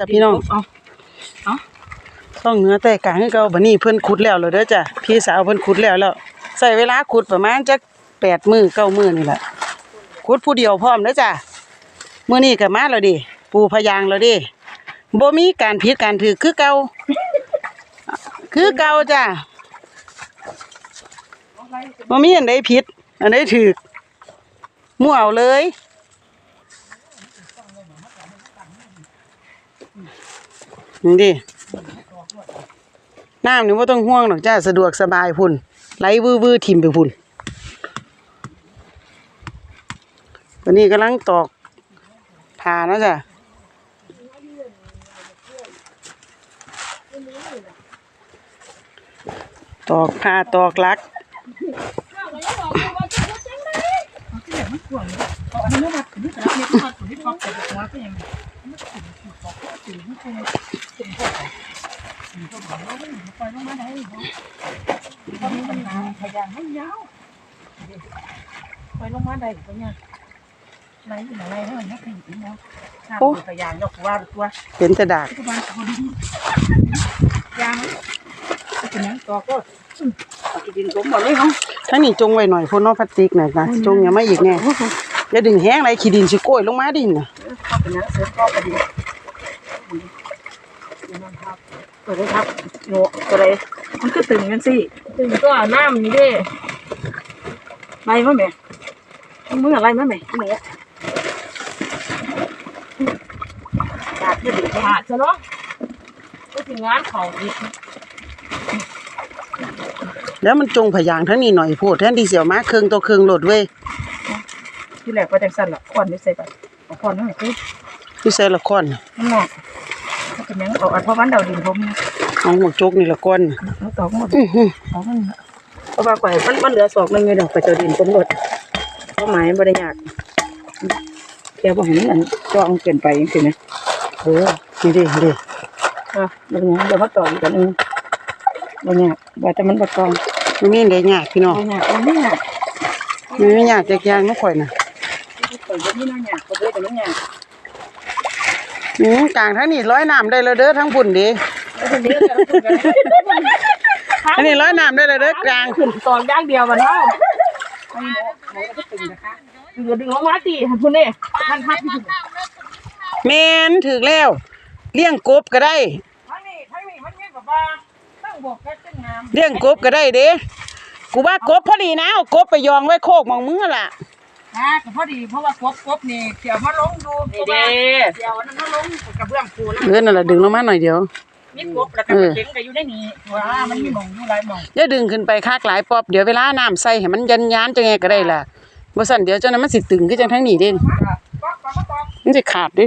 จ้ะพี่น้องเอาช่องเหนือแต่กลางคือเก่าบัดนี้เพิ่นขุดแล้วแล้วเด้อจ้ะพี่สาวเพิ่นขุดแล้วแล้วใช้เวลาขุดประมาณจัก8มื้อ9มื้อนี่แหละขุดผู้เดียวพร้อมเด้อจ้ะมื้อนี้ก็มาแล้วดิปูพยางแล้วดิบ่มีการผิดการถูกคือเก่าคือเก่าจ้ะบ่มีอันใดผิดอันใดถูกมั่วเอาเลย นี่ดิน้ำนี่ว่าต้องห่วงหรอกจ้าสะดวกสบายพุ่นไหลวื้อวื้อทิมไปพุ่นตัวนี้กำลังตอกผ่านะจ้ะตอกผ่าตอกลักเอาอันนี้มา ถึงนี่ครับเนี่ยมาถึงนี่ครับแต่หัวก็ยังปล่อยลงมาได้เพราะมีปัญหาพยานให้ยาวปล่อยลงมาได้ก็เนี่ยไรอยู่ไหนให้มันนักขี่เนาะถ้าพยานยกว่าตัวเป็นแต่ดากทุกวันเขาดียางเป็นยังตัวก็ดินสมหมดเลยเนาะถ้านี่จงไว้หน่อยพ่นเน้องพลาสติกน่ะนะจงอย่ามาอีกแน่อย่าดึงแห้งไรขี้ดินสิโกยลงมาดินน่ะเข้าไปนะเสือเข้าไปดิ ตัวเลยครับโนตัวเลยมันก็ตึงกันสิตึงก็น้ำนี่เด้ไรมั้ยแม่มึงอะไรมั้ยแม่แม่ขาดจะดึงขาดซะเนาะก็ถึงงานเขาอีกแล้วมันจงพยางทั้งนี้หน่อยโพูดแทนที่เสียวมาเครื่องตัวเครื่องโหลดเว้ยที่แรกว่าจังสั่นละควันไม่ใส่ไปเอาควันนั่นคือพี่ใส่ละครน่ะมันหนักถ้า เป็นยังเอาอัดเพราะวันเดาดินผมเอาหมวกจกนี่ละก้อนเอาตอกหมดอื้อหือเอามันเพราะว่าก่อยมันมันเหลือศอกนึงอยู่ดอกไปเจ้าดินผมหมดเพราะหมายบ่ได้ยากแค่บ่เห็นอันจ้องเกินไปจังซี่นะเออนี่ดินี่ดิอะเดี๋ยวนี้เดี๋ยวมาต่ออีกอันนึงบ่ยากว่าแต่มันบ่ตองมันมีได้ยากพี่น้องบ่ยากบ่ยากมันไม่ยากจากอยางน้องข่อยน่ะข่อยบ่มีน้อยยากบ่ได้แต่มันยาก อือกลางทั้งนี้ร้อยน้ำได้แล้วเด้อทั้งพุ่นดิแล้วทีนี้ก็ต้องกันนี้ร้อยน้ำได้แล้วเด้อกลางขึ้นตอนย่างเดียวมันเนาะไอ้หมอหมอก็ตึงนะคะดึงดึงออกมาติพุ่นนี่ท่านพัดที่พุ่นแมนถึกแล้วเลี้ยงกบก็ได้เลี้ยงกบก็ได้เด้กูว่ากบพอดีนะเอากบไปยองไว้โคกมองมึงล่ะ นะก็พอดีเพราะว่ากบกบนี่เสียวมาลงดูนี่เด้เสียวนั้นมาลงกระเบื้องปูแล้วเออนั่นล่ะดึงลงมาหน่อยเดียวมีกบแล้วก็เข็งก็อยู่ในนี้ว่ามันมีหมองอยู่หลายหมองอย่าดึงขึ้นไปคากหลายปอบเดี๋ยวเวลาน้ำใส่ให้มันยันยานจังไงก็ได้ล่ะบ่ซั่นเดี๋ยวเจ้านั้นมันสิตึงคือจังทั้งนี้เด้บอกบอกบอกบอกมันสิขาดเด้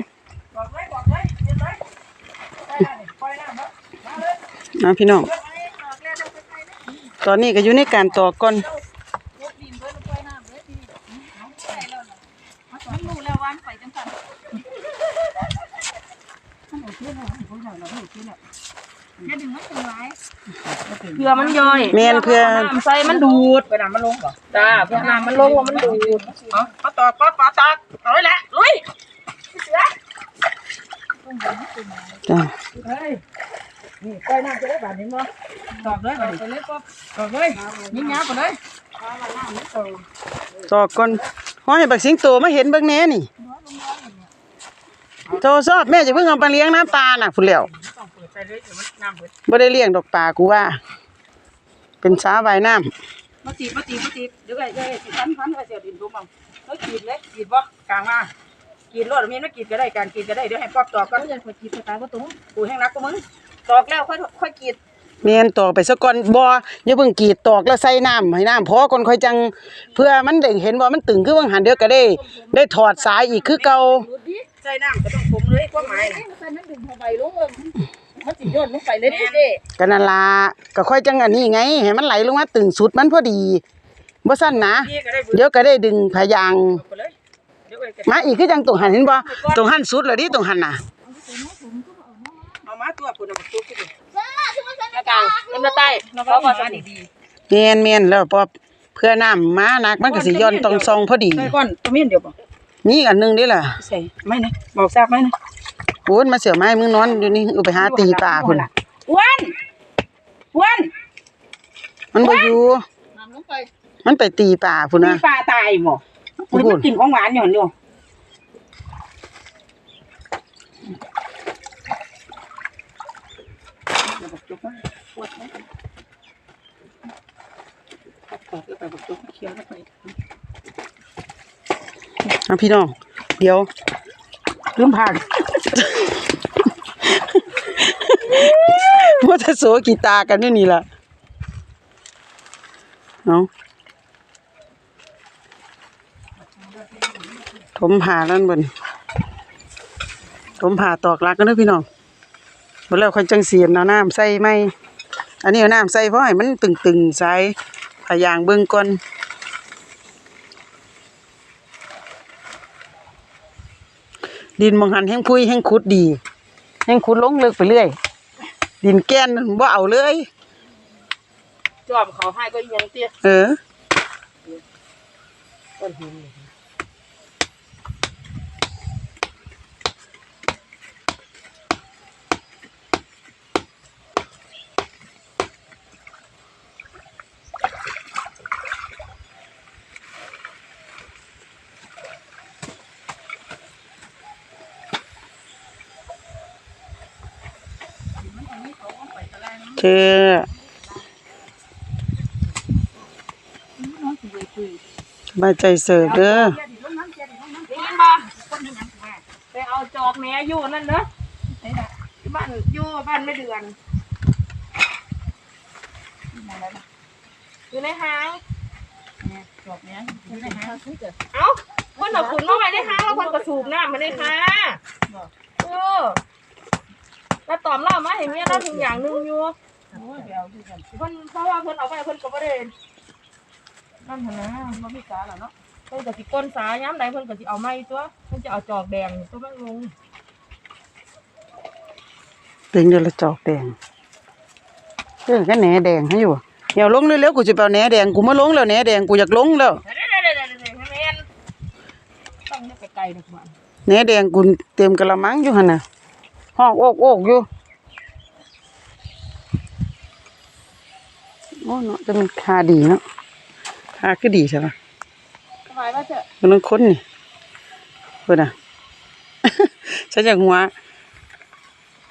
บอกเลยบอกเลยเห็นไหมปล่อยน้ำมาเลยนะพี่น้องบอกเลยบอกเลยเราไปไปเลยตอนนี้ก็อยู่ในการตอกก่อน กบดินเบิ้ลปล่อยน้ำเลยทีน้องไปแล้วนะมัน รู้แล้วว่าไปจังสันมันโอเคแล้วมันโอเคแล้วมันโอเคแล้วแค่ดึงมันเป็นไรเพื่อมันย่อยแม่นเพื่อ น้ำใส่มันดูดไปน้ำมันลงเหรอจ้าเพื่อน้ำมันลงแล้วมันดูดเอาเอาตอกก็ปาตอกเอาไว้แหละลุยเสือจ้ะเฮ้ยนี่ปล่อยน้ำจะได้บาดนี้มั้งตอกเลยบาดนี้เลยป๊บตอกเลยยิงยาวไปเลยตอกก่อน ห้อยบักสิงโตมาเห็นเบิ่งแหน่นี่โตซอบแม่จะเพิ่งเอาไปเลี้ยงน้ำปลาน่ะพุ่นแล้วต้องเปิดใจเลยเดี๋ยวมันน้ำเบิดบ่ได้เลี้ยงดอกปลากูว่า เป็นสาว่ายน้ำมาตีมาตีมาตีเดี๋ยวไอ้เดี๋ยวไอ้สิพันพันไอ้เสียดินดูมั่งเฮ้ยกรีดเลยกรีดบ่กลางมากรีดรอดมีไม่กรีดก็ได้การกรีดก็ได้เดี๋ยวให้ป๊อบตอกก่อนอย่าค่อยกรีดตายก็ตุ้ง กูแห้งรักก็มึงตอกแล้วค่อยค่อยกรีด แม่นตอกไปซะก่อนบ่อย่าเพิ่งกรีดตอกแล้วใส่น้ำให้น้ำพอก่อนค่อยจัง เพื่อมันได้เห็นว่ามันตึงคือว่างหันเดียวก็ได้ ได้ถอดสายอีกคือเก่าใส่น้ำก็ต้องผมเลยความหมายน่ะใส่มันดึงเข้าไปลงเอิ้นมันสิย่นลงไปเลยเด้เด้ก็นั่นล่ะก็ค่อยจังอันนี้ไงให้มันไหลลงมาตึงสุดมันพอดีบ่ซั่นนะพี่ก็ได้บุญเดี๋ยวก็ได้ดึงพยางไปเลยเดี๋ยวไอ้ก็มาอีกคือจังตรงหันเห็นบ่ตรงหันสุดแล้วดิตรงหันน่ะเอามาตัวปุ่นเอามาตัวขึ้นดิหน้ากลางเอ็มหน้าใต้แล้วก็มาดีแม่นแม่นแล้วพอเพื่อน้ำมานักมันก็สิย้อนตรงซองพอดี ๆใส่ก้อนตัวมีอันเดียวบ่นี่อันหนึงเด้ล่ะใส่ไม่นะบอกทราบไหมนะโอ้ยมาเสือไม้มึงนอนอยู่นี่เอาไปหาตีปลาพุ่นน่ะอ้วนอ้วนมันบ่อยู่น้ำลงไปมันไปตีปลาพุ่นมีน่ะปลาตายบ่โอ้มันโหกินของหวานอยู่หั่นอยู่ปว ดไหมปวดไปบอกจุ๊บเคี้ยวแล้วไปเอาพี่น้อง เดี๋ยวลืมผ่านว่าจะโสกีตากันอยู่นี่ล่ะเอาถมผ่าแล้วบนถมผ่าตอกลักกันเด้อพี่น้องบ่แล้วค่อยจังเสียมเอาน้ำใส่ไหม อันนี้เอาน้ำใส่เพราะให้มันตึงๆใส่พยางเบิ่งก่อนดินมองหันแห้งพุยแห้งขุดดีแห้งขุดลงลึกไปเรื่อย ดินแก้นนั่นบ่เอาเลยจอมเขาให้ก็ยังเตี้ยเออ เชื่อสบายใจเสิร์ฟเด้อได้ยินบ่ไปเอาจอกแหนอยู่นั่นเด้อบ้านอยู่บ้านไม่เดือนอยู่ในห้างจอกแหนอยู่ในห้างเอ้าคนเอาขุนมาไว้ในห้างแล้วคนก็สูบน้ำมาในห้างเออแล้วตอมเล่ามาเห็นเมียเราถึงอย่างหนึงอยู่ เพิ่นเพราะว่าเพิ่นเอาไปเพิ่นก็บ่ได้นั่นหั่นนะบ่มีสาแล้วเนาะเพิ่นก็สิก้นสายย้ำใดเพิ่นก็สิเอาไม้ตัวเพิ่นจะเอาจอกแดงตัวมันลงเป็นเดือนละจอกแดงเออแค่แหนแดงให้อยู่เดี๋ยวลงเร็วๆกูจะไปเอาแหนแดงกูมาลงแล้วแหนแดงกูอยากลงแล้วเด้ๆๆๆๆแม่นต้องเนี่ยไปไกลเด้อบ่แหนแดงกูเต็มกะละมังอยู่หั่นน่ะห้องโอกโอกอยู่ อ้เนาะจะมันคาดีเนาะคาคือดีใช่ปะสบายว่าเถอะมันต้องค้นนี่เพิ่นน่ะฉันอยากหัว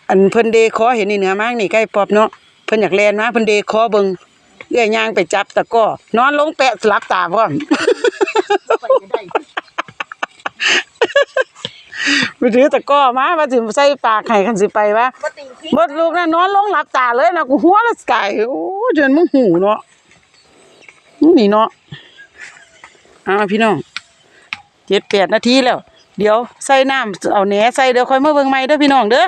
อันเพิ่นเดคอเห็นนี่เหนือมากนี่ใกล้ปอบเนาะเพิ่นอยากแลนมาเพิ่นเดคอเบิ่งเอื้อยย่างไปจับตะกร้อนอนลงแปะสลับตาพร้อม ไปก็ได้ ไปถือตะกร้อมาว่าสิใส่ปากให้กันสิไปวะบ่ติงขี้บ่ลูกน่ะนอนลงหลับตาเลยนะกูหัวละสกายโอ้เดินมึงหูเนาะนี่เนาะอ้าวพี่น้อง7 8นาทีแล้ว เดี๋ยวใส่น้ำเอาแหนใส่เดี๋ยวค่อยมาเบิ่งใหม่เด้อพี่น้องเด้อ